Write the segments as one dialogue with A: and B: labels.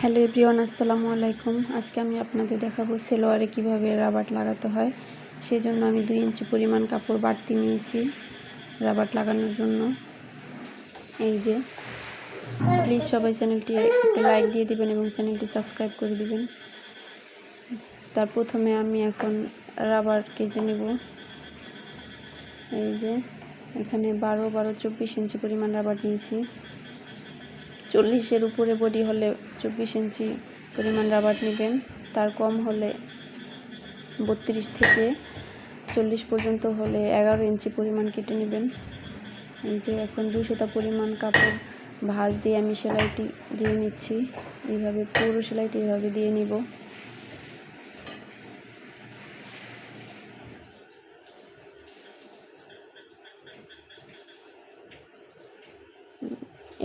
A: Hello everyone, আসসালামু আলাইকুম। আজকে আমি আপনাদের দেখাবো সেলোয়ারে কীভাবে রাবার লাগাতে হয়। সেই জন্য আমি দুই ইঞ্চি পরিমাণ কাপড় বাড়তি নিয়েছি রাবার লাগানোর জন্য। এই যে প্লিজ সবাই চ্যানেলটি একটা লাইক দিয়ে দিবেন এবং চ্যানেলটি সাবস্ক্রাইব করে দিবেন। তার প্রথমে আমি এখন রাবার কেটে নেব। এই যে, এখানে বারো বারো চব্বিশ ইঞ্চি পরিমাণ রাবার নিয়েছি। চল্লিশের উপরে বডি হলে চব্বিশ ইঞ্চি পরিমাণ রাবার নেবেন। তার কম হলে বত্রিশ থেকে চল্লিশ পর্যন্ত হলে এগারো ইঞ্চি পরিমাণ কেটে নেবেন। এই যে এখন দুশোটা পরিমাণ কাপড় ভাঁজ দিয়ে আমি সেলাইটি দিয়ে নিচ্ছি। এইভাবে পুরো সেলাইটি এইভাবে দিয়ে নিব।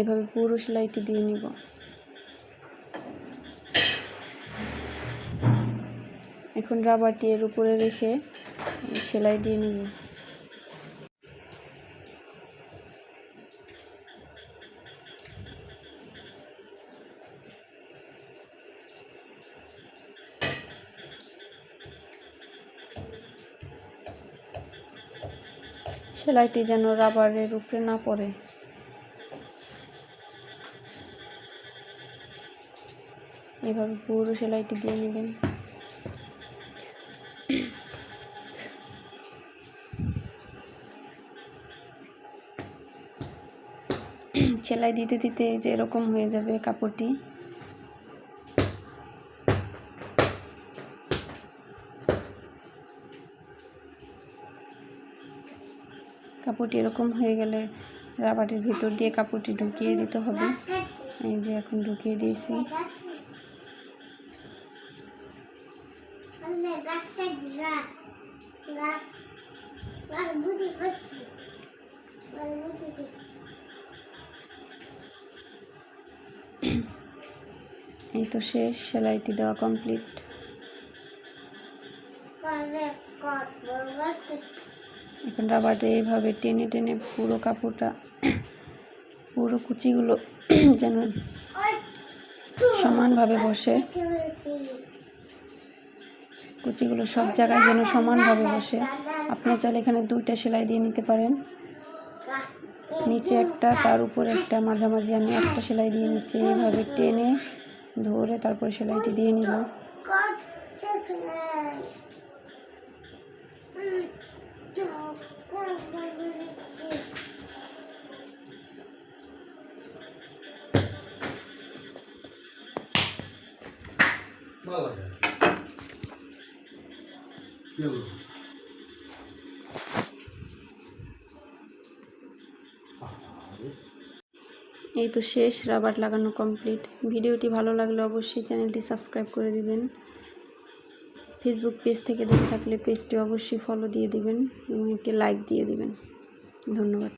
A: এভাবে পুরো সেলাইটি দিয়ে নিব। এখন রাবারটি এর উপরে রেখে সেলাই দিয়ে নিব। সেলাইটি যেন রাবারের উপরে না পড়ে। এভাবে পুরো সেলাইটি দিয়ে নেবেন। সেলাই দিতে দিতে যে এরকম হয়ে যাবে কাপড়টি। কাপড়টি এরকম হয়ে গেলে রাবারের ভিতর দিয়ে কাপড়টি ঢুকিয়ে দিতে হবে। এই যে এখন ঢুকিয়ে দিয়েছি। এই তো শেষ সেলাইটি দেওয়া কমপ্লিট। এখন রাবারটা এইভাবে টেনে টেনে পুরো কাপড়টা পুরো কুচিগুলো যেন সমানভাবে বসে। কুচিগুলো সব জায়গায় যেন সমানভাবে বসে। আপনার চাইলে এখানে দুইটা সেলাই দিয়ে নিতে পারেন। নিচে একটা, তার উপরে একটা, মাঝামাঝি আমি একটা সেলাই দিয়ে নিচ্ছি। এইভাবে টেনে ধরে তারপরে সেলাইটি দিয়ে নিব।
B: ভালো
A: এই তো শেষ, রাবার লাগানো কমপ্লিট ভিডিওটি ভালো লাগলে অবশ্যই চ্যানেলটি সাবস্ক্রাইব করে দিবেন। ফেসবুক পেজ থেকে দেখে থাকলে পেজটি অবশ্যই ফলো দিয়ে দিবেন এবং একটি লাইক দিয়ে দিবেন। ধন্যবাদ।